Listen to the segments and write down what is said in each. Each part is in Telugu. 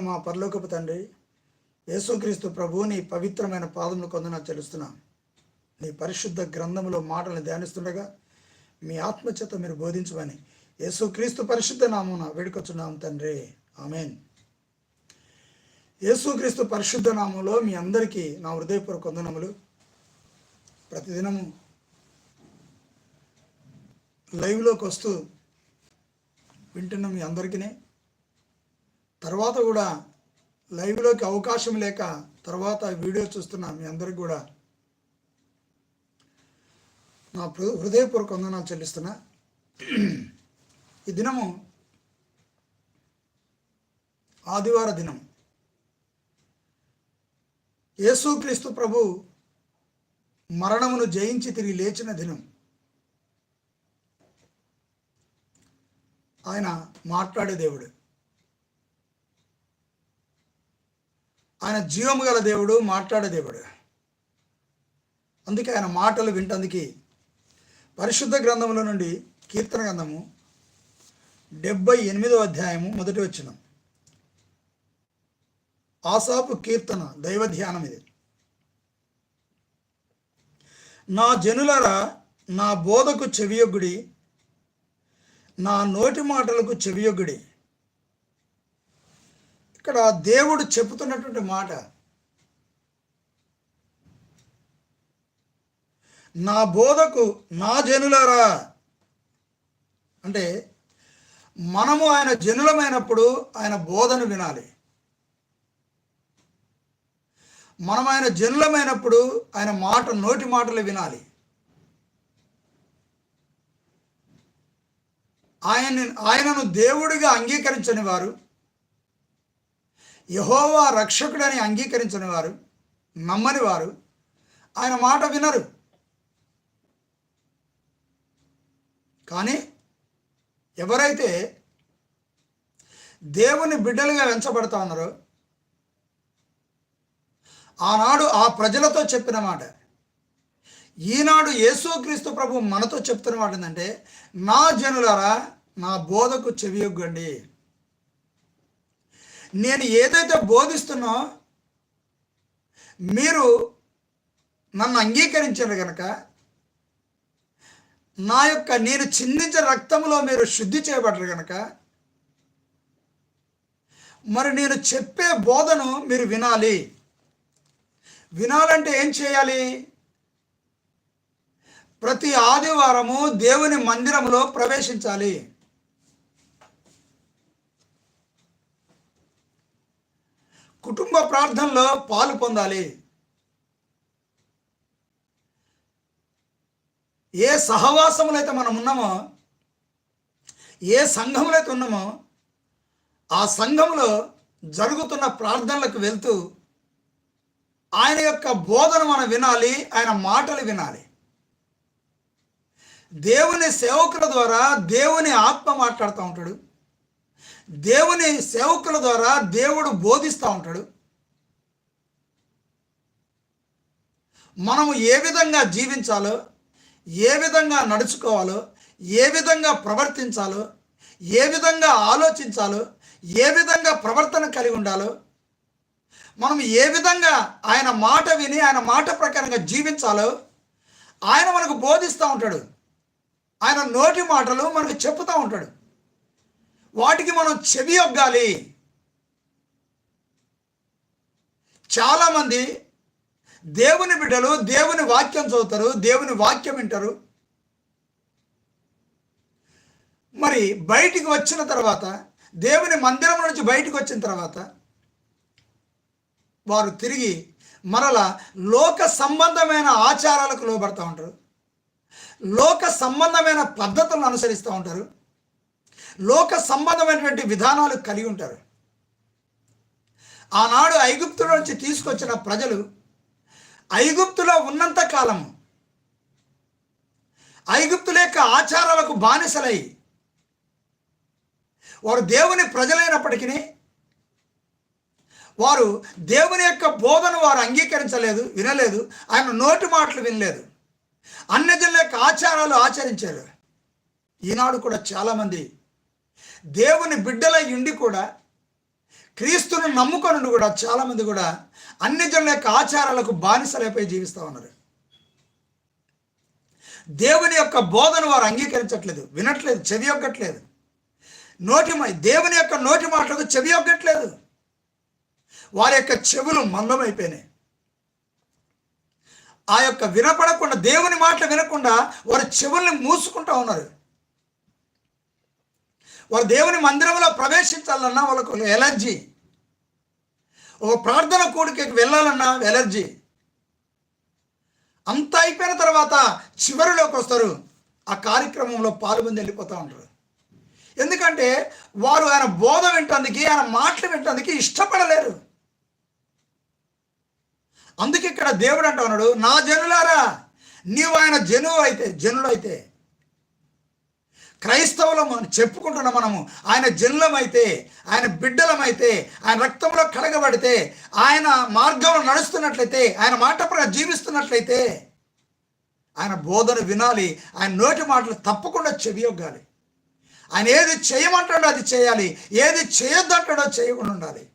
మా పరలోకపు తండ్రి యేసుక్రీస్తు ప్రభువుని పవిత్రమైన పాదములు కొందన తెలుస్తున్నాం నీ పరిశుద్ధ గ్రంథములో మాటలను ధ్యానిస్తుండగా మీ ఆత్మచేత మీరు బోధించమని యేసుక్రీస్తు పరిశుద్ధ నామమున వేడుకొచ్చున్నాం తండ్రి. ఆమెన్. యేసుక్రీస్తు పరిశుద్ధ నామంలో మీ అందరికీ నా హృదయపూర్వక వందనములు. ప్రతిదినము లైవ్లోకి వస్తూ వింటున్న మీ అందరికీ తర్వాత కూడా లైవ్లోకి అవకాశం లేక తర్వాత వీడియో చూస్తున్న మీ అందరికి కూడా నా హృదయపూర్వక వందనాలు చెల్లిస్తున్నా. ఈ దినము ఆదివార దినం. యేసుక్రీస్తు ప్రభు మరణమును జయించి తిరిగి లేచిన దినం. ఆయన మాట్లాడే దేవుడు. ఆయన జీవము గల దేవుడు మాట్లాడే దేవుడు. అందుకే ఆయన మాటలు వింటందుకు పరిశుద్ధ గ్రంథంలో నుండి కీర్తన గ్రంథము డెబ్బై ఎనిమిదో అధ్యాయము మొదటి వచ్చిన ఆసాపు కీర్తన దైవ ధ్యానం ఇది. నా జనులరా నా బోధకు చెవియొగ్గుడి నా నోటి మాటలకు చెవియొగ్గుడి. ఇక్కడ దేవుడు చెబుతున్నటువంటి మాట. నా బోధకు నా జనులరా అంటే మనము ఆయన జనులమైనప్పుడు ఆయన బోధను వినాలి. మనం ఆయన జనులమైనప్పుడు ఆయన మాట నోటి మాటలు వినాలి. ఆయన ఆయనను దేవుడిగా అంగీకరించని వారు యహోవా రక్షకుడని అంగీకరించని వారు నమ్మని వారు ఆయన మాట వినరు. కానీ ఎవరైతే దేవుని బిడ్డలుగా వెంచబడతా ఉన్నారో ఆనాడు ఆ ప్రజలతో చెప్పిన మాట ఈనాడు యేసుక్రీస్తు ప్రభు మనతో చెప్తున్న మాట ఏంటంటే నా జనులరా నా బోధకు చెవియొగ్గండి. నేను ఏదైతే బోధిస్తున్నో మీరు నన్ను అంగీకరించారు కనుక నా యొక్క నేను చిందించిన రక్తంలో మీరు శుద్ధి చేయబడరు కనుక మరి నేను చెప్పే బోధను మీరు వినాలి. వినాలంటే ఏం చేయాలి? ప్రతి ఆదివారము దేవుని మందిరంలో ప్రవేశించాలి. కుటుంబ ప్రార్థనలో పాలు పొందాలి. ఏ సహవాసములు అయితే మనం ఉన్నామో ఏ సంఘములు అయితే ఉన్నామో ఆ సంఘంలో జరుగుతున్న ప్రార్థనలకు వెళ్తూ ఆయన యొక్క బోధన మనం వినాలి ఆయన మాటలు వినాలి. దేవుని సేవకుల ద్వారా దేవుని ఆత్మ మాట్లాడుతూ ఉంటాడు. దేవుని సేవకుల ద్వారా దేవుడు బోధిస్తూ ఉంటాడు. మనము ఏ విధంగా జీవించాలో ఏ విధంగా నడుచుకోవాలో ఏ విధంగా ప్రవర్తించాలో ఏ విధంగా ఆలోచించాలో ఏ విధంగా ప్రవర్తన కలిగి ఉండాలో మనం ఏ విధంగా ఆయన మాట విని ఆయన మాట ప్రకారంగా జీవించాలో ఆయన మనకు బోధిస్తూ ఉంటాడు. ఆయన నోటి మాటలు మనకు చెప్తూ ఉంటాడు. వాటికి మనం చెవి ఒగ్గాలి. చాలామంది దేవుని బిడ్డలు దేవుని వాక్యం చదువుతారు దేవుని వాక్యం వింటారు. మరి బయటికి వచ్చిన తర్వాత దేవుని మందిరం నుంచి బయటికి వచ్చిన తర్వాత వారు తిరిగి మరల లోక సంబంధమైన ఆచారాలకు లోబడతా ఉంటారు. లోక సంబంధమైన పద్ధతులను అనుసరిస్తూ ఉంటారు. లోక సంబంధమైనటువంటి విధానాలు కలిగి ఉంటారు. ఆనాడు ఐగుప్తుల నుంచి తీసుకొచ్చిన ప్రజలు ఐగుప్తులో ఉన్నంత కాలము ఐగుప్తుల యొక్క ఆచారాలకు బానిసలై వారు దేవుని ప్రజలైనప్పటికీ వారు దేవుని యొక్క బోధన వారు అంగీకరించలేదు వినలేదు ఆయన నోటి మాటలు వినలేదు అన్యజనుల యొక్క ఆచారాలు ఆచరించారు. ఈనాడు కూడా చాలామంది దేవుని బిడ్డలై ఉండి కూడా క్రీస్తును నమ్ముకొని కూడా చాలామంది కూడా అన్ని జనుల యొక్క ఆచారాలకు బానిసలైపోయి జీవిస్తూ ఉన్నారు. దేవుని యొక్క బోధను వారు అంగీకరించట్లేదు వినట్లేదు చెవి ఒగ్గట్లేదు. నోటి దేవుని యొక్క నోటి మాటలకు చెవి ఒగ్గట్లేదు. వారి యొక్క చెవులు మందమైపోయినాయి. ఆ యొక్క వినపడకుండా దేవుని మాటలు వినకుండా వారి చెవుల్ని మూసుకుంటా ఉన్నారు. వారు దేవుని మందిరంలో ప్రవేశించాలన్నా వాళ్ళకు ఎలర్జీ. ఒక ప్రార్థన కోడికకి వెళ్ళాలన్నా ఎలర్జీ. అంత అయిపోయిన తర్వాత చివరిలోకి వస్తారు. ఆ కార్యక్రమంలో పాల్గొని వెళ్ళిపోతూ ఉంటారు. ఎందుకంటే వారు ఆయన బోధ వింటందుకు ఆయన మాటలు వింటానికి ఇష్టపడలేరు. అందుకే ఇక్కడ దేవుడు అంటున్నాడు నా జనులారా నీవు ఆయన జనువు అయితే జనులు అయితే క్రైస్తవులం అని చెప్పుకుంటున్న మనము ఆయన జన్లమైతే ఆయన బిడ్డలమైతే ఆయన రక్తంలో కడగబడితే ఆయన మార్గంలో నడుస్తున్నట్లయితే ఆయన మాట జీవిస్తున్నట్లయితే ఆయన బోధన వినాలి ఆయన నోటి మాటలు తప్పకుండా చెవియొగ్గాలి ఆయన ఏది చేయమంటాడో అది చేయాలి ఏది చేయొద్దంటాడో చేయకుండా ఉండాలి.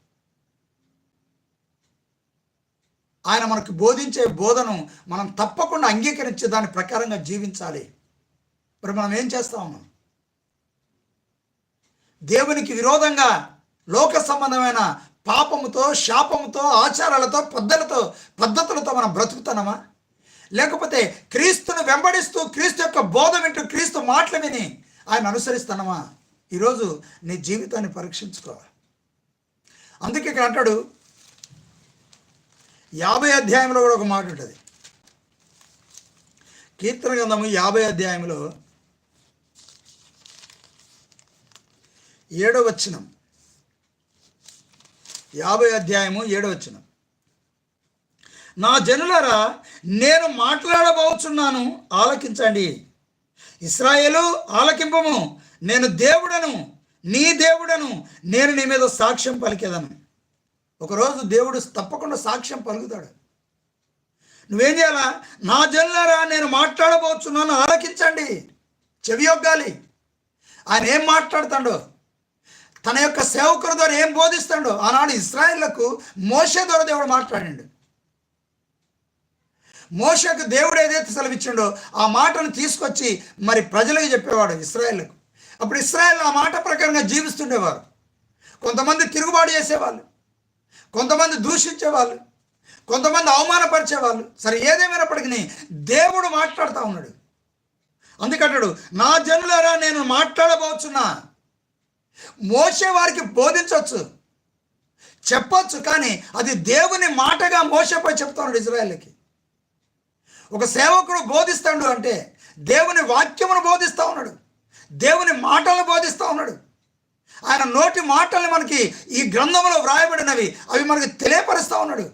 ఆయన మనకు బోధించే బోధను మనం తప్పకుండా అంగీకరించి దాని ప్రకారంగా జీవించాలి. మరి మనం ఏం చేస్తాం దేవునికి విరోధంగా లోక సంబంధమైన పాపముతో శాపముతో ఆచారాలతో పద్ధతులతో పద్ధతులతో మనం బ్రతుకుతున్నామా? లేకపోతే క్రీస్తును వెంబడిస్తూ క్రీస్తు యొక్క బోధ వింటూ క్రీస్తు మాటలు విని ఆయన అనుసరిస్తున్నామా? ఈరోజు నీ జీవితాన్ని పరీక్షించుకోవాలి. అందుకే ఇక్కడ అంటాడు యాభై అధ్యాయంలో కూడా ఒక మాట ఉంటుంది. కీర్తన గ్రంథము యాభై అధ్యాయంలో ఏడో వచనం. యాభై అధ్యాయము ఏడో వచనం. నా జనులరా నేను మాట్లాడబోచున్నాను ఆలకించండి. ఇస్రాయేలు ఆలకింపము. నేను దేవుడను నీ దేవుడను నేను నీ మీద సాక్ష్యం పలికేదను. ఒకరోజు దేవుడు తప్పకుండా సాక్ష్యం పలుకుతాడు. నువ్వేం చేయాలా? నా జనులారా నేను మాట్లాడబోచున్నాను ఆలకించండి. చెవి యొగ్గాలి ఆయన ఏం మాట్లాడతాడో? తన యొక్క సేవకుల ద్వారా ఏం బోధిస్తాడో? ఆనాడు ఇస్రాయేళ్ళకు మోసే ద్వారా దేవుడు మాట్లాడండి. మోషకు దేవుడు ఏదైతే సెలవిచ్చిండో ఆ మాటను తీసుకొచ్చి మరి ప్రజలకు చెప్పేవాడు ఇస్రాయేళ్ళకు. అప్పుడు ఇస్రాయేల్ ఆ మాట ప్రకారంగా జీవిస్తుండేవారు. కొంతమంది తిరుగుబాటు చేసేవాళ్ళు. కొంతమంది దూషించేవాళ్ళు. కొంతమంది అవమానపరిచేవాళ్ళు. సరే ఏదేమైనప్పటికీ దేవుడు మాట్లాడుతూ ఉన్నాడు. అందుకంటాడు నా జనులరా నేను మాట్లాడబోచున్నా. మోసే వారికి బోధించవచ్చు. చెప్పొచ్చు కానీ అది దేవుని మాటగా మోసపోయి చెప్తా ఉన్నాడు ఒక సేవకుడు బోధిస్తాడు అంటే దేవుని వాక్యమును బోధిస్తూ ఉన్నాడు. దేవుని మాటలను బోధిస్తూ ఉన్నాడు. ఆయన నోటి మాటలు మనకి ఈ గ్రంథంలో వ్రాయబడినవి అవి మనకి తెలియపరుస్తూ ఉన్నాడు.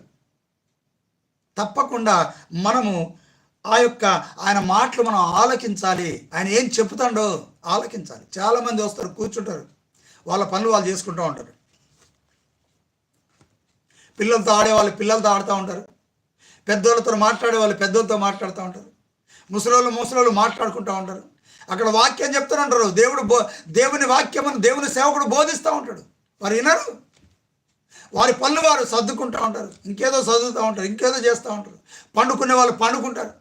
తప్పకుండా మనము ఆ యొక్క ఆయన మాటలు మనం ఆలకించాలి. ఆయన ఏం చెప్తాడో ఆలకించాలి. చాలామంది వస్తారు కూర్చుంటారు. వాళ్ళ పనులు వాళ్ళు చేసుకుంటూ ఉంటారు. పిల్లలతో ఆడేవాళ్ళు పిల్లలతో ఆడుతూ ఉంటారు. పెద్దోళ్ళతో మాట్లాడే వాళ్ళు పెద్దోళ్ళతో మాట్లాడుతూ ఉంటారు. ముసలోళ్ళు ముసలోళ్ళు మాట్లాడుకుంటూ ఉంటారు. అక్కడ వాక్యం చెప్తూనే ఉంటారు దేవుడు బో దేవుని వాక్యమును దేవుని సేవకుడు బోధిస్తూ ఉంటాడు. వారు వినరు. వారి పనులు వారు సర్దుకుంటూ ఉంటారు. ఇంకేదో చదువుతూ ఉంటారు ఇంకేదో చేస్తూ ఉంటారు. పండుకునే వాళ్ళు పండుకుంటారు.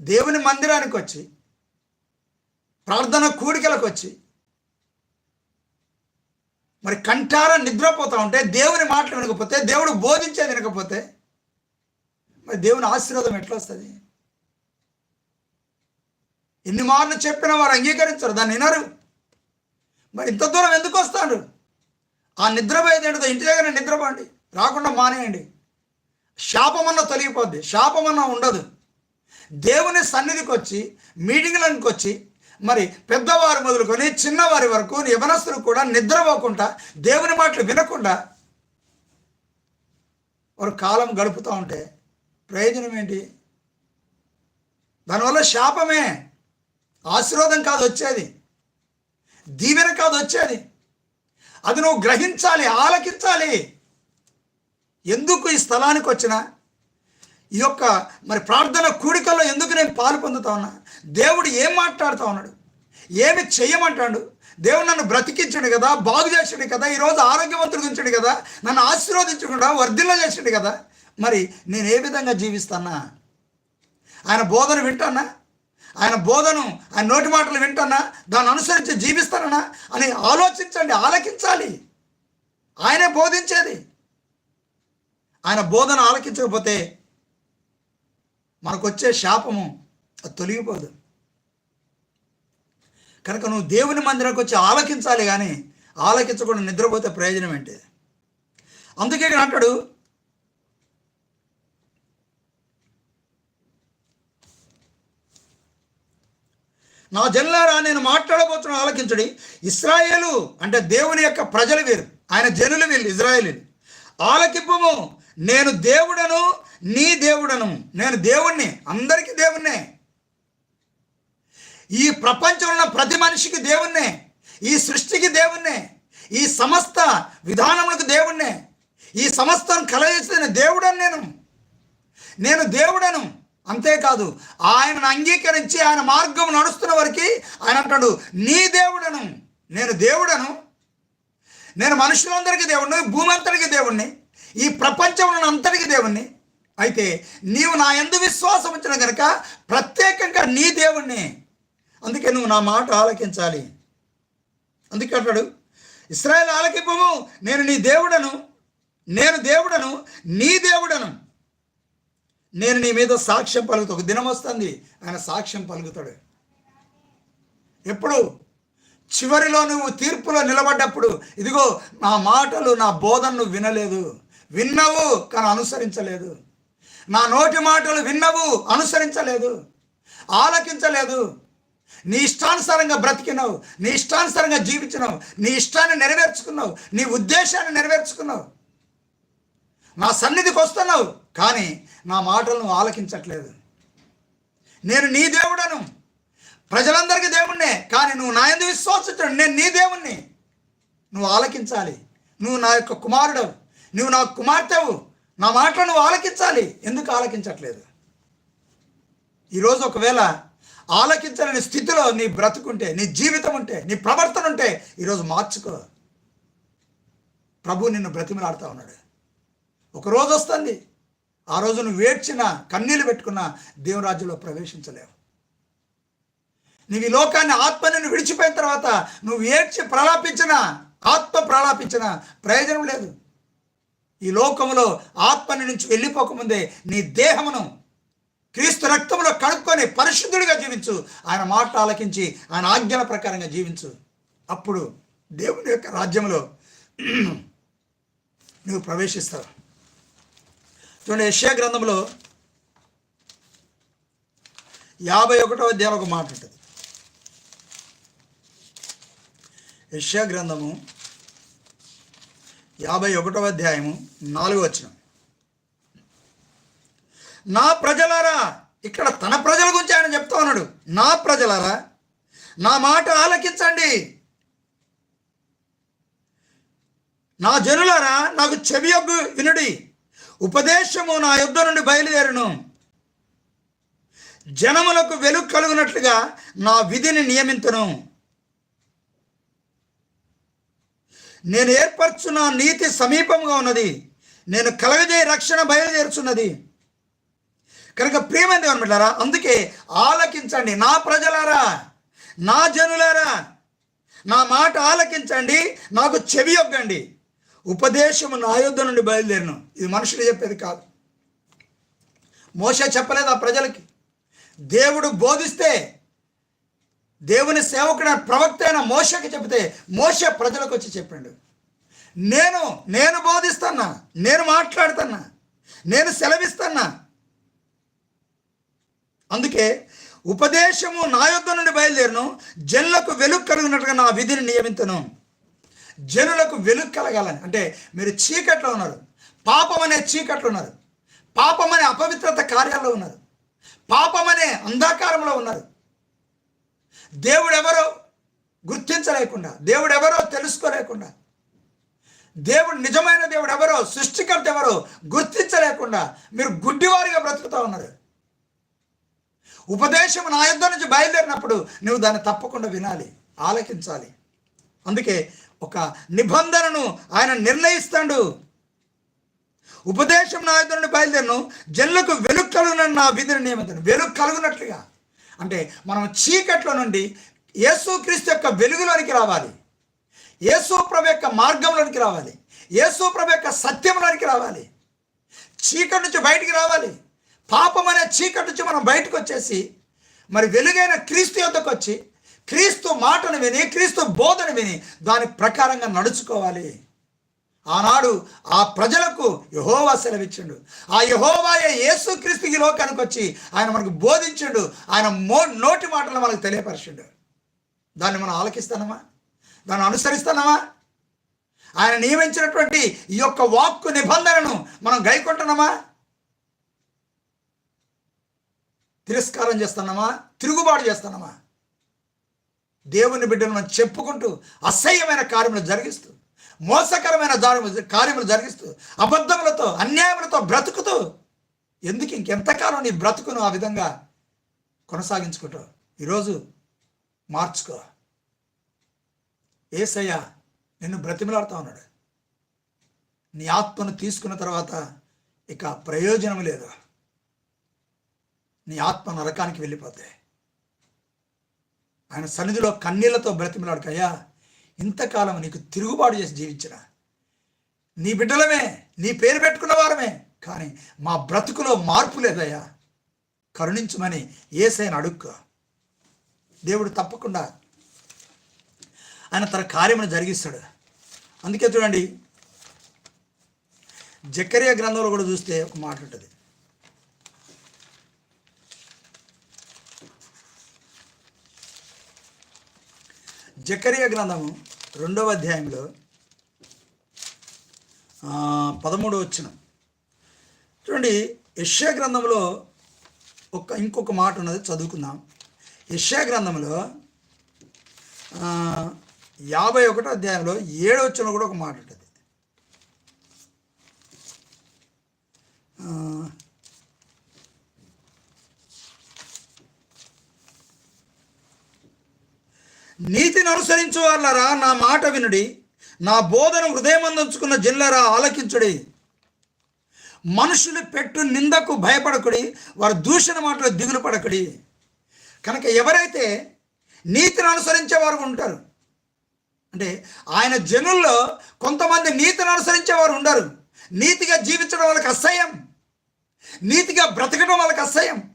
దేవుని మందిరానికి వచ్చి ప్రార్థన కూడికలకు వచ్చి మరి కంటార నిద్రపోతూ ఉంటే దేవుని మాటలు వినకపోతే దేవుడు బోధించేది వినకపోతే మరి దేవుని ఆశీర్వాదం ఎట్లా వస్తుంది? ఎన్ని మార్లు చెప్పినా వారు అంగీకరించరు దాన్ని వినరు. మరి ఇంత దూరం ఎందుకు వస్తారు ఆ నిద్రపోయేది ఏంటో ఇంటి దగ్గర నిద్రపోండి రాకుండా మానేయండి. శాపమన్నా తొలగిపోద్ది శాపమన్నా ఉండదు. దేవుని సన్నిధికి వచ్చి మీటింగ్లకు వచ్చి మరి పెద్దవారు మొదలుకొని చిన్నవారి వరకు యవనస్తులు కూడా నిద్రపోకుండా దేవుని మాటలు వినకుండా వారు కాలం గడుపుతూ ఉంటే ప్రయోజనం ఏంటి? దానివల్ల శాపమే. ఆశీర్వాదం కాదు వచ్చేది. దీవెన కాదు వచ్చేది. అది నువ్వు గ్రహించాలి ఆలకించాలి. ఎందుకు ఈ స్థలానికి వచ్చినా? ఈ యొక్క మరి ప్రార్థన కూడికల్లో ఎందుకు నేను పాలు పొందుతా ఉన్నా? దేవుడు ఏం మాట్లాడుతూ ఉన్నాడు? ఏమి చేయమంటాడు? దేవుడు నన్ను బ్రతికించాడు కదా బాగు చేసాడు కదా ఈరోజు ఆరోగ్యవంతుడు ఉంచాడు కదా నన్ను ఆశీర్వదించకుండా వర్ధిల్ల చేసాడు కదా. మరి నేను ఏ విధంగా జీవిస్తానా? ఆయన బోధన వింటానా? ఆయన బోధను ఆయన నోటి మాటలు వింటానా? దాన్ని అనుసరించి జీవిస్తానా అని ఆలోచించండి ఆలకించాలి. ఆయనే బోధించేది. ఆయన బోధన ఆలకించకపోతే మనకు వచ్చే శాపము అది తొలగిపోదు. కనుక నువ్వు దేవుని మందిరానికి వచ్చి ఆలకించాలి కానీ ఆలకించకుండా నిద్రపోతే ప్రయోజనం ఏంటి? అందుకే ఇక్కడ అంటాడు నా జనులారా నేను మాట్లాడబోతున్న ఆలకించడి. ఇస్రాయేలు అంటే దేవుని యొక్క ప్రజలు వీరు. ఆయన జనులు వీళ్ళు ఇజ్రాయేలీలు. ఆలకింపము. నేను దేవుడను నీ దేవుడను నేను దేవుణ్ణి అందరికీ దేవుణ్ణే. ఈ ప్రపంచంలో ఉన్న ప్రతి మనిషికి దేవుణ్ణే ఈ సృష్టికి దేవుణ్ణే ఈ సమస్త విధానములకు దేవుణ్ణే ఈ సమస్తం కలగేసిన దేవుడని నేను. నేను దేవుడను అంతేకాదు ఆయనను అంగీకరించి ఆయన మార్గం నడుస్తున్న వారికి ఆయన అంటాడు నీ దేవుడను నేను దేవుడను నేను మనుషులందరికీ దేవుణ్ణి భూమి అంతటికి దేవుణ్ణి ఈ ప్రపంచంలో అంతటికి దేవుణ్ణి. అయితే నీవు నా ఎందు విశ్వాసం వచ్చిన కనుక ప్రత్యేకంగా నీ దేవుణ్ణి. అందుకే నువ్వు నా మాట ఆలకించాలి. అందుకే అంటాడు ఇస్రాయల్ ఆలకింపము నేను నీ దేవుడను నేను దేవుడను నీ దేవుడను. నేను నీ మీద సాక్ష్యం పలుకుతా. ఒక దినం వస్తుంది ఆయన సాక్ష్యం పలుకుతాడు. ఎప్పుడు? చివరిలో నువ్వు తీర్పులో నిలబడ్డప్పుడు ఇదిగో నా మాటలు నా బోధనను వినలేదు. విన్నవు కానీ అనుసరించలేదు. నా నోటి మాటలు విన్నవు అనుసరించలేదు. ఆలకించలేదు. నీ ఇష్టానుసారంగా బ్రతికినావు నీ ఇష్టానుసారంగా జీవించినావు నీ ఇష్టాన్ని నెరవేర్చుకున్నావు నీ ఉద్దేశాన్ని నెరవేర్చుకున్నావు. నా సన్నిధికి వస్తున్నావు కానీ నా మాటలను ఆలకించట్లేదు. నేను నీ దేవుడను ప్రజలందరికీ దేవుణ్ణే కానీ నువ్వు నా ఎందుకు విశ్వాసించడు నేను నీ దేవుణ్ణి. నువ్వు ఆలకించాలి. నువ్వు నా యొక్క కుమారుడవు నువ్వు నా కుమార్తెవు నా మాటలు నువ్వు ఆలకించాలి. ఎందుకు ఆలకించట్లేదు? ఈరోజు ఒకవేళ ఆలకించలేని స్థితిలో నీ బ్రతుకుంటే నీ జీవితం ఉంటే నీ ప్రవర్తన ఉంటే ఈరోజు మార్చుకో. ప్రభు నిన్ను బ్రతిమలాడుతూ ఉన్నాడు. ఒక రోజు వస్తుంది. ఆ రోజు నువ్వు ఏడ్చిన కన్నీళ్ళు పెట్టుకున్న దేవుని ప్రవేశించలేవు. నువ్వు ఈ లోకాన్ని ఆత్మను విడిచిపోయిన తర్వాత నువ్వు ఏడ్చి ప్రలాపించిన ఆత్మ ప్రలాపించిన ప్రయోజనం లేదు. ఈ లోకంలో ఆత్మని నుంచి వెళ్ళిపోకముందే నీ దేహమును క్రీస్తు రక్తంలో కడుక్కొని పరిశుద్ధుడిగా జీవించు. ఆయన మాట ఆలకించి ఆయన ఆజ్ఞల ప్రకారంగా జీవించు. అప్పుడు దేవుని యొక్క రాజ్యంలో నువ్వు ప్రవేశిస్తావు. చూడండి యశ్యా గ్రంథంలో యాభై ఒకటో అధ్యాయం ఒక మాట ఉంటుంది. యశ్యా గ్రంథము యాభై ఒకటో అధ్యాయము నాలుగు వచ్చిన నా ప్రజలారా ఇక్కడ తన ప్రజల గురించి ఆయన చెప్తా ఉన్నాడు. నా ప్రజలారా నా మాట ఆలకించండి. నా జనులారా నాకు చెవి యొగ్గు వినుడి. ఉపదేశము నా యుద్ధ నుండి బయలుదేరును. జనములకు వెలుగు కలుగునట్లుగా నా విధిని నియమింతును. నేను ఏర్పరచున్న నీతి సమీపంగా ఉన్నది. నేను కలగజే రక్షణ బయలుదేరుచున్నది. కనుక ప్రియమైన అనమాట అందుకే ఆలకించండి. నా ప్రజలారా నా జనులారా నా మాట ఆలకించండి నాకు చెవి యొగ్గండి ఉపదేశము నా యుద్ధ నుండి బయలుదేరను. ఇది మనుషులు చెప్పేది కాదు. మోస చెప్పలేదు ఆ ప్రజలకి. దేవుడు బోధిస్తే దేవుని సేవకుడు ప్రవక్త అయిన మోసకి చెబితే మోస ప్రజలకు వచ్చి చెప్పాడు. నేను నేను బోధిస్తున్నా నేను మాట్లాడుతున్నా నేను సెలవిస్తున్నా అందుకే ఉపదేశము నా యుద్ధ నుండి బయలుదేరను జనులకు వెలుగు కలుగునట్టుగా నా విధిని నియమితను. జనులకు వెలుగు కలగాలని. అంటే మీరు చీకట్లో ఉన్నారు. పాపం అనే చీకట్లో ఉన్నారు. పాపం అనే అపవిత్రత కార్యాల్లో ఉన్నారు. పాపం అనే అంధకారంలో ఉన్నారు. దేవుడెవరో గుర్తించలేకుండా దేవుడెవరో తెలుసుకోలేకుండా దేవుడు నిజమైన దేవుడు ఎవరో సృష్టికర్త ఎవరో గుర్తించలేకుండా మీరు గుడ్డివారిగా బ్రతుకుతూ ఉన్నారు. ఉపదేశం నా యుద్ధం నుంచి బయలుదేరినప్పుడు నువ్వు దాన్ని తప్పకుండా వినాలి ఆలకించాలి. అందుకే ఒక నిబంధనను ఆయన నిర్ణయిస్తాడు. ఉపదేశం నా యుద్ధం నుండి బయలుదేరను జనులకు వెలుగు కలుగునని నా విధిని నియమితాను వెలుగు కలుగునట్లుగా. అంటే మనం చీకట్లో నుండి యేసుక్రీస్తు యొక్క వెలుగులోనికి రావాలి. యేసు ప్రభు యొక్క మార్గంలోనికి రావాలి. యేసు ప్రభు యొక్క సత్యంలోనికి రావాలి. చీకటి నుంచి బయటికి రావాలి. పాపం అనే చీకటి నుంచి మనం బయటకు వచ్చేసి మరి వెలుగైన క్రీస్తు యొద్దకు వచ్చి క్రీస్తు మాటను విని క్రీస్తు బోధన విని దాని ప్రకారంగా నడుచుకోవాలి. ఆనాడు ఆ ప్రజలకు యహోవా సెలవిచ్చిండు. ఆ యహోవాయ యేసు క్రీస్తు ఈ లోకానికి వచ్చి ఆయన మనకు బోధించిండు. ఆయన మో నోటి మాటలు మనకు తెలియపరిచిండు. దాన్ని మనం ఆలకిస్తానమా? దాన్ని అనుసరిస్తానమా? ఆయన నియమించినటువంటి ఈ యొక్క వాక్కు నిబంధనను మనం గైకొంటున్నామా? తిరస్కారం చేస్తున్నామా? తిరుగుబాటు చేస్తున్నామా? దేవుని బిడ్డను మనం చెప్పుకుంటూ అసహ్యమైన కార్యములు జరిగిస్తూ మోసకరమైన కార్యములు జరిగిస్తూ అబద్ధములతో అన్యాయములతో బ్రతుకుతూ ఎందుకు ఇంకెంతకాలం నీ బ్రతుకును ఆ విధంగా కొనసాగించుకుంటావు ఈరోజు మార్చుకో. ఏసయ్య నిన్ను బ్రతిమలాడుతా ఉన్నాడు. నీ ఆత్మను తీసుకున్న తర్వాత ఇక ప్రయోజనం లేదు. నీ ఆత్మ నరకానికి వెళ్ళిపోతే. ఆయన సన్నిధిలో కన్నీళ్ళతో బ్రతిమలాడుకయ్యా ఇంతకాలం నీకు తిరుగుబాటు చేసి జీవించిన. నీ బిడ్డలమే నీ పేరు పెట్టుకున్న వారమే. కానీ మా బ్రతుకులో మార్పు లేదయ్యా. కరుణించమని ఏసైన అడుక్కో. దేవుడు తప్పకుండా ఆయన తన కార్యమును జరిగిస్తాడు. అందుకే చూడండి జక్కరియా గ్రంథంలో కూడా చూస్తే ఒక మాట ఉంటుంది. జకరియా గ్రంథము రెండవ అధ్యాయంలో పదమూడవ వచ్చిన చూడండి యష్యా గ్రంథంలో ఒక ఇంకొక మాట ఉన్నది చదువుకుందాం. యష్యా గ్రంథంలో యాభై ఒకటో అధ్యాయంలో ఏడో వచ్చిన కూడా ఒక మాట ఉంటుంది. నీతిని అనుసరించు వాళ్ళరా నా మాట వినుడి. నా బోధన హృదయమందుకున్న జిల్లరా ఆలకించుడి. మనుషులు పెట్టు నిందకు భయపడకుడి వారు దూషణ మాటలు దిగులు పడకుడి. కనుక ఎవరైతే నీతిని అనుసరించే వారు ఉంటారు అంటే ఆయన జనుల్లో కొంతమంది నీతిని అనుసరించే వారు ఉండరు. నీతిగా జీవించడం వాళ్ళకి అసహ్యం. నీతిగా బ్రతకడం వాళ్ళకి అసహ్యం.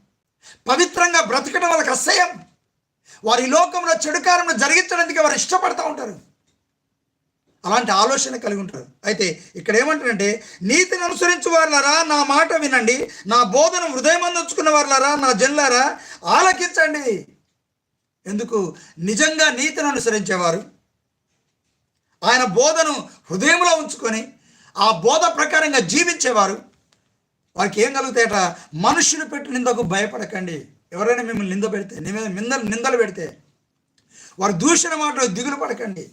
పవిత్రంగా బ్రతకడం వాళ్ళకి అసహ్యం. వారి లోకంలో చెడుకారంలో జరిగించడానికి వారు ఇష్టపడతా ఉంటారు. అలాంటి ఆలోచన కలిగి ఉంటారు. అయితే ఇక్కడ ఏమంటారంటే నీతిని అనుసరించు వారులారా నా మాట వినండి. నా బోధన హృదయమందుకున్న వారులారా నా జన్లారా ఆలకించండి. ఎందుకు? నిజంగా నీతిని అనుసరించేవారు. ఆయన బోధను హృదయంలో ఉంచుకొని ఆ బోధ ప్రకారంగా జీవించేవారు. వారికి ఏం కలుగుతాయట? మనుషులు పెట్టినందుకు భయపడకండి. ఎవరైనా మిమ్మల్ని నింద పెడితే మీద నిందలు నిందలు పెడితే వారు దూషణ మాటలు దిగులు పడకండి.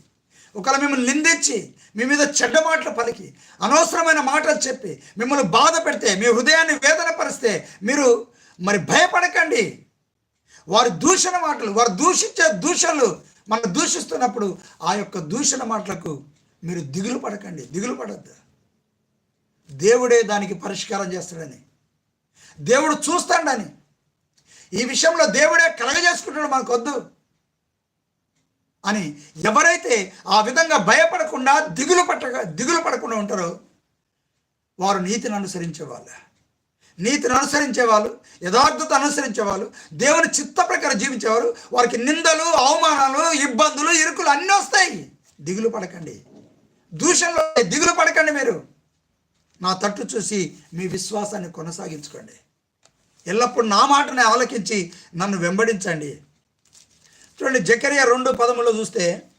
ఒకవేళ మిమ్మల్ని నిందించి మీ మీద చెడ్డ మాటలు పలికి అనవసరమైన మాటలు చెప్పి మిమ్మల్ని బాధ పెడితే మీ హృదయాన్ని వేదన పరిస్తే మీరు మరి భయపడకండి. వారి దూషణ మాటలు వారు దూషించే దూషణలు మనం దూషిస్తున్నప్పుడు ఆ యొక్క దూషణ మాటలకు మీరు దిగులు పడకండి. దిగులు పడద్దు. దేవుడే దానికి పరిష్కారం చేస్తాడని. దేవుడు చూస్తాడని. ఈ విషయంలో దేవుడే కలగజేసుకుంటాడు మనకొద్దు అని ఎవరైతే ఆ విధంగా భయపడకుండా దిగులు పట్టగా దిగులు పడకుండా ఉంటారో వారు నీతిని అనుసరించే వాళ్ళు నీతిని అనుసరించే వాళ్ళు యథార్థత అనుసరించే వాళ్ళు దేవుని చిత్త ప్రకారం జీవించేవారు వారికి నిందలు అవమానాలు ఇబ్బందులు ఇరుకులు అన్నీ వస్తాయి. దిగులు పడకండి. దూషణలో దిగులు పడకండి మీరు. నా తట్టు చూసి మీ విశ్వాసాన్ని కొనసాగించుకోండి. ఎల్లప్పుడూ నా మాటని ఆలకించి నన్ను వెంబడించండి. చూడండి జకరియా రెండు పదములో చూస్తే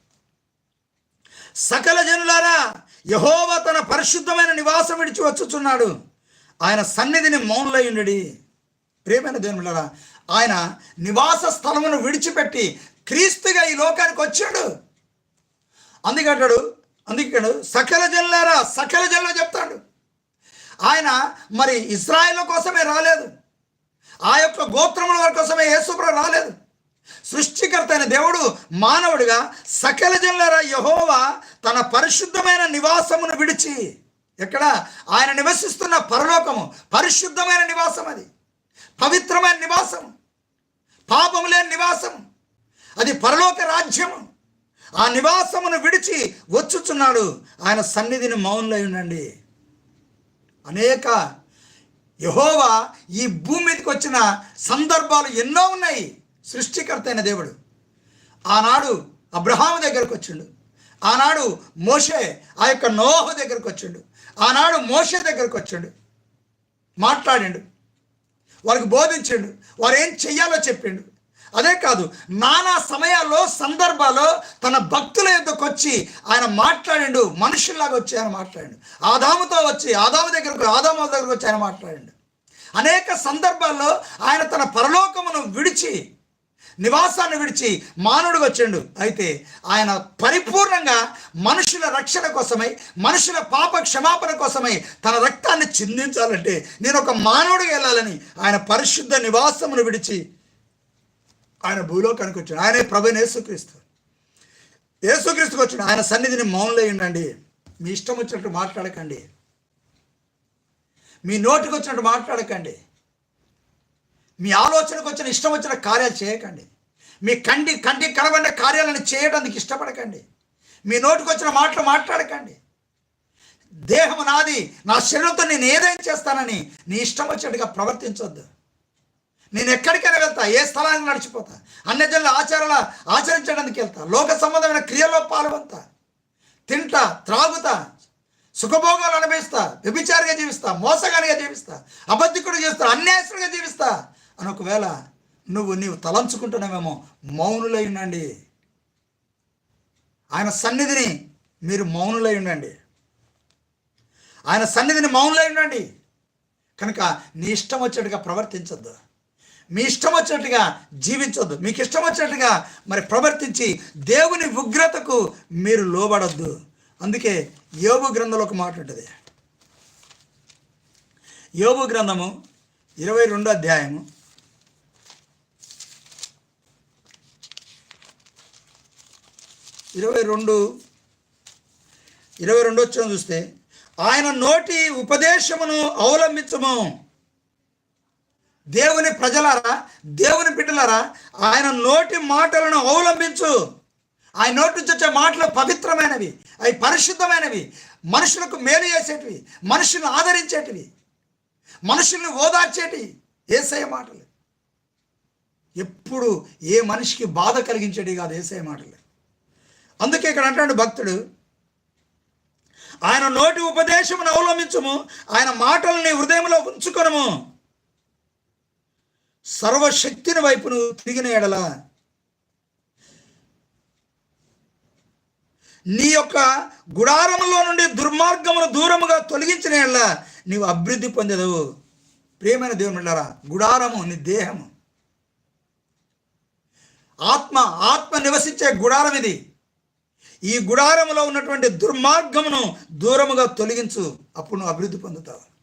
సకల జనులారా యహోవ తన పరిశుద్ధమైన నివాసం విడిచి వచ్చుచున్నాడు. ఆయన సన్నిధిని మౌనులయ్యుండి ప్రేమైన దేవులారా ఆయన నివాస స్థలమును విడిచిపెట్టి క్రీస్తుగా ఈ లోకానికి వచ్చాడు. అందుకంటాడు అందుకడు సకల జనులారా సకల జనులు చెప్తాడు. ఆయన మరి ఇస్రాయేల్ కోసమే రాలేదు. ఆ యొక్క గోత్రముల వారి కోసమే యేసుప్ర రాలేదు. సృష్టికర్త అయిన దేవుడు మానవుడిగా సకల జనులర యహోవా తన పరిశుద్ధమైన నివాసమును విడిచి ఎక్కడ? ఆయన నివసిస్తున్న పరలోకము పరిశుద్ధమైన నివాసం అది. పవిత్రమైన నివాసం. పాపం లేని నివాసం. అది పరలోక రాజ్యము. ఆ నివాసమును విడిచి వచ్చుచున్నాడు. ఆయన సన్నిధిని మౌనలై ఉండండి. అనేక యహోవా ఈ భూమి మీదకి వచ్చిన సందర్భాలు ఎన్నో ఉన్నాయి. సృష్టికర్త అయిన దేవుడు. ఆనాడు అబ్రహాము దగ్గరకు వచ్చిండు. ఆనాడు మోషే ఆ యొక్క నోహు దగ్గరకు వచ్చిండు. ఆనాడు మోషే దగ్గరకు వచ్చిండు. మాట్లాడిండు. వారికి బోధించిండు. వారు ఏం చెయ్యాలో చెప్పిండు. అదే కాదు నానా సమయాల్లో సందర్భాల్లో తన భక్తుల యొక్కకు వచ్చి ఆయన మాట్లాడిండు మనుషుల్లాగా వచ్చి ఆయన మాట్లాడిండు. ఆదాముతో వచ్చి ఆదాము దగ్గరకు ఆదాము దగ్గరకు వచ్చి ఆయన మాట్లాడిండు. అనేక సందర్భాల్లో ఆయన తన పరలోకమును విడిచి నివాసాన్ని విడిచి మానవుడు వచ్చిండు. అయితే ఆయన పరిపూర్ణంగా మనుషుల రక్షణ కోసమై మనుషుల పాప క్షమాపణ కోసమై తన రక్తాన్ని చిందించాలంటే నేను ఒక మానవుడిగా వెళ్ళాలని ఆయన పరిశుద్ధ నివాసమును విడిచి ఆయన భూలోకానికి వచ్చాడు. ఆయనే ప్రభు యేసుక్రీస్తు. యేసుక్రీస్తుకి వచ్చాడు ఆయన సన్నిధిని మౌనంలో ఉండండి. మీ ఇష్టం వచ్చినట్టు మాట్లాడకండి. మీ నోటికి వచ్చినట్టు మాట్లాడకండి. మీ ఆలోచనకు వచ్చిన ఇష్టం వచ్చిన కార్యాలు చేయకండి. మీ కంటి కంటికి కనబడిన కార్యాలను చేయడానికి ఇష్టపడకండి. మీ నోటికి వచ్చిన మాటలు మాట్లాడకండి. దేహం నాది నా శరీరంతో నేను ఏదైనా చేస్తానని నీ ఇష్టం వచ్చినట్టుగా ప్రవర్తించొద్దు. నేను ఎక్కడికైనా వెళ్తా ఏ స్థలానికి నడిచిపోతా అన్యజనుల ఆచారాల ఆచరించడానికి వెళ్తా లోక సంబంధమైన క్రియలో పాల్గొంతా తింటా త్రాగుతా సుఖభోగాలు అనుభవిస్తా వ్యభిచారిగా జీవిస్తా మోసగానిగా జీవిస్తా అబద్ధికుడు చేస్తా అన్యాయస్తుడిగా జీవిస్తా అని ఒకవేళ నువ్వు నీవు తలంచుకుంటున్నావేమో మౌనులై ఉండండి. ఆయన సన్నిధిని మీరు మౌనులై ఉండండి. ఆయన సన్నిధిని మౌనులై ఉండండి. కనుక నీ ఇష్టం వచ్చేట్టుగా ప్రవర్తించద్దు. మీ ఇష్టం వచ్చినట్టుగా జీవించొద్దు. మీకు ఇష్టం వచ్చినట్టుగా మరి ప్రవర్తించి దేవుని ఉగ్రతకు మీరు లోబడద్దు. అందుకే యోగు గ్రంథంలో ఒక మాట ఉంటుంది. యోగు గ్రంథము ఇరవై రెండో అధ్యాయము. ఇరవై రెండు ఇరవై రెండు వచ్చిన చూస్తే ఆయన నోటి ఉపదేశమును అవలంబించము. దేవుని ప్రజలారా దేవుని బిడ్డలారా ఆయన నోటి మాటలను అవలంబించు. ఆయన నోటి నుంచి వచ్చే మాటలు పవిత్రమైనవి అవి పరిశుద్ధమైనవి మనుషులకు మేలు చేసేటివి మనుషులను ఆదరించేటివి మనుషుల్ని ఓదార్చేటివి ఏసయ మాటలు. ఎప్పుడు ఏ మనిషికి బాధ కలిగించేటి కాదు ఏసయ మాటలు. అందుకే ఇక్కడ అంటాడు భక్తుడు ఆయన నోటి ఉపదేశమును అవలంబించము ఆయన మాటల్ని హృదయంలో ఉంచుకొనము. సర్వశక్తిని వైపును తిరిగిన ఎడల నీ యొక్క గుడారములో నుండి దుర్మార్గమును దూరముగా తొలగించిన ఎడల నీవు అభివృద్ధి పొందెదవు. ప్రేమైన దేవుని గుడారము నీ దేహము. ఆత్మ ఆత్మ నివసించే గుడారం ఇది. ఈ గుడారములో ఉన్నటువంటి దుర్మార్గమును దూరముగా తొలగించు అప్పుడు నువ్వు అభివృద్ధి పొందుతావు.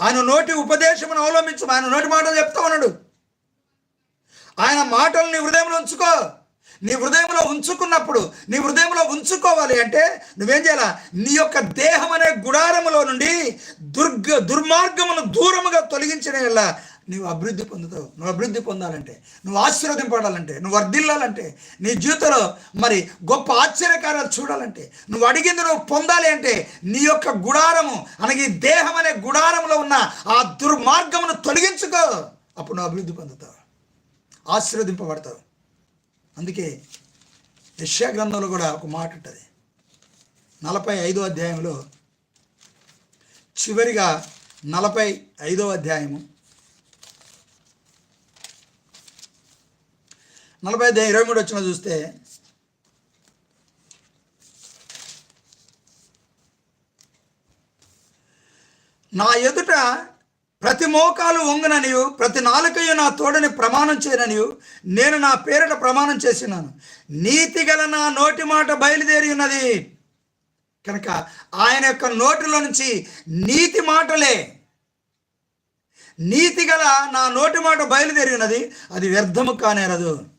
ఆయన నోటి ఉపదేశమును అవలంబించు ఆయన నోటి మాటలు చెప్తా ఉన్నాడు. ఆయన మాటలు నీ హృదయంలో ఉంచుకో. నీ హృదయంలో ఉంచుకున్నప్పుడు నీ హృదయంలో ఉంచుకోవాలి అంటే నువ్వేం చేయాలా? నీ యొక్క దేహం అనే గుడారములో నుండి దుర్గ దుర్మార్గమును దూరముగా తొలగించిన ఎలా? నువ్వు అభివృద్ధి పొందుతావు. నువ్వు అభివృద్ధి పొందాలంటే నువ్వు ఆశీర్వదింపడాలంటే నువ్వు వర్ధిల్లాలంటే నీ జీవితంలో మరి గొప్ప ఆశ్చర్యకార్యాలు చూడాలంటే నువ్వు అడిగింది నువ్వు పొందాలి అంటే నీ యొక్క గుడారము అనగా ఈ దేహం అనే గుడారంలో ఉన్న ఆ దుర్మార్గమును తొలగించుకో. అప్పుడు నువ్వు అభివృద్ధి పొందుతావు. ఆశీర్వదింపబడతావు. అందుకే యశ్యా గ్రంథంలో కూడా ఒక మాట ఉంటుంది. నలభై ఐదో అధ్యాయంలో చివరిగా నలభై ఐదో అధ్యాయము నలభై ఐదు ఇరవై మూడు వచ్చిన చూస్తే నా ఎదుట ప్రతి మోకాలు వంగుననియు ప్రతి నాలుకయు నా తోడని ప్రమాణం చేయననియు నేను నా పేరిట ప్రమాణం చేసినాను. నీతి గల నా నోటి మాట బయలుదేరి ఉన్నది. కనుక ఆయన యొక్క నోటిలో నుంచి నీతి మాటలే. నీతి గల నా నోటి మాట ఉన్నది. అది వ్యర్థము కానేరదు.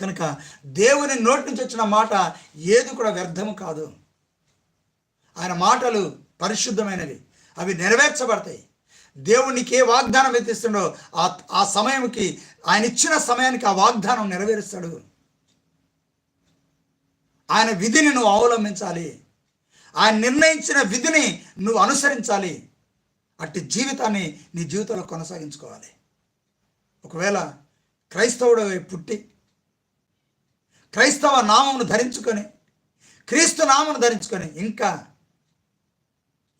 కనుక దేవుని నోటి నుంచి వచ్చిన మాట ఏది కూడా వ్యర్థము కాదు. ఆయన మాటలు పరిశుద్ధమైనవి. అవి నెరవేర్చబడతాయి. దేవునికి ఏ వాగ్దానం ఎత్తిస్తుండో ఆ ఆ సమయంకి ఆయన ఇచ్చిన సమయానికి ఆ వాగ్దానం నెరవేరుస్తాడు. ఆయన విధిని నువ్వు అవలంబించాలి. ఆయన నిర్ణయించిన విధిని నువ్వు అనుసరించాలి. అట్టి జీవితాన్ని నీ జీవితంలో కొనసాగించుకోవాలి. ఒకవేళ క్రైస్తవుడు పుట్టి క్రైస్తవ నామమును ధరించుకొని క్రీస్తు నామను ధరించుకొని ఇంకా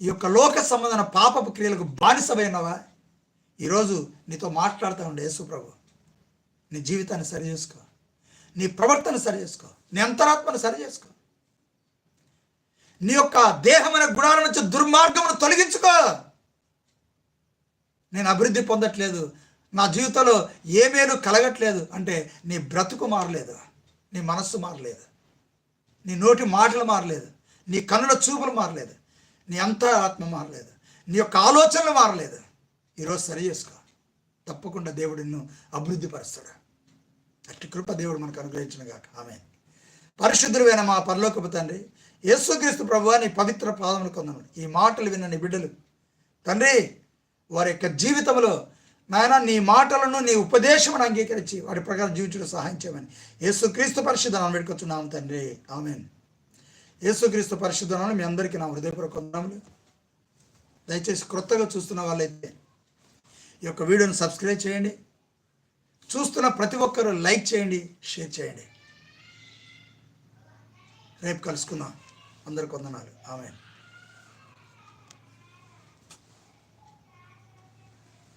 ఈ యొక్క లోక సంబంధమైన పాపపు క్రియలకు బానిసమైనవా? ఈరోజు నీతో మాట్లాడుతూ ఉండే యేసు ప్రభు. నీ జీవితాన్ని సరి చేసుకో. నీ ప్రవర్తన సరి చేసుకో. నీ అంతరాత్మను సరి చేసుకో. నీ యొక్క దేహమైన గుణాల నుంచి దుర్మార్గమును తొలగించుకో. నేను అభివృద్ధి పొందట్లేదు. నా జీవితంలో ఏ మేలు కలగట్లేదు. అంటే నీ బ్రతుకు మారలేదు. నీ మనస్సు మారలేదు. నీ నోటి మాటలు మారలేదు. నీ కన్నుల చూపులు మారలేదు. నీ అంతరాత్మ మారలేదు. నీ యొక్క ఆలోచనలు మారలేదు. ఈరోజు సరి చేసుకో. తప్పకుండా దేవుడు నిన్ను అభివృద్ధి పరుస్తాడు అట్టి కృప దేవుడు మనకు అనుగ్రహించిన గాక. ఆమె పరిశుద్ధులైన మా పరలోకపు తండ్రి యేసుక్రీస్తు ప్రభు నీ పవిత్ర పాదములు కొందను ఈ మాటలు విన్న నీ బిడ్డలు. తండ్రి వారి యొక్క జీవితంలో నాయన నీ మాటలను నీ ఉపదేశమును అంగీకరించి వాటి ప్రకారం జీవించడం సహాయం చేయమని యేసుక్రీస్తు పరిశుద్ధనాన్ని పెట్టుకొచ్చున్నాము తండ్రి. ఆమెన్. యేసుక్రీస్తు పరిశుద్ధనాలు మీ అందరికీ నా హృదయపూర్వకములు దయచేసి క్రొత్తగా చూస్తున్న వాళ్ళైతే ఈ యొక్క వీడియోని సబ్స్క్రైబ్ చేయండి. చూస్తున్న ప్రతి ఒక్కరూ లైక్ చేయండి షేర్ చేయండి. రేపు కలుసుకుందాం. అందరికి వందనాలు. ఆమె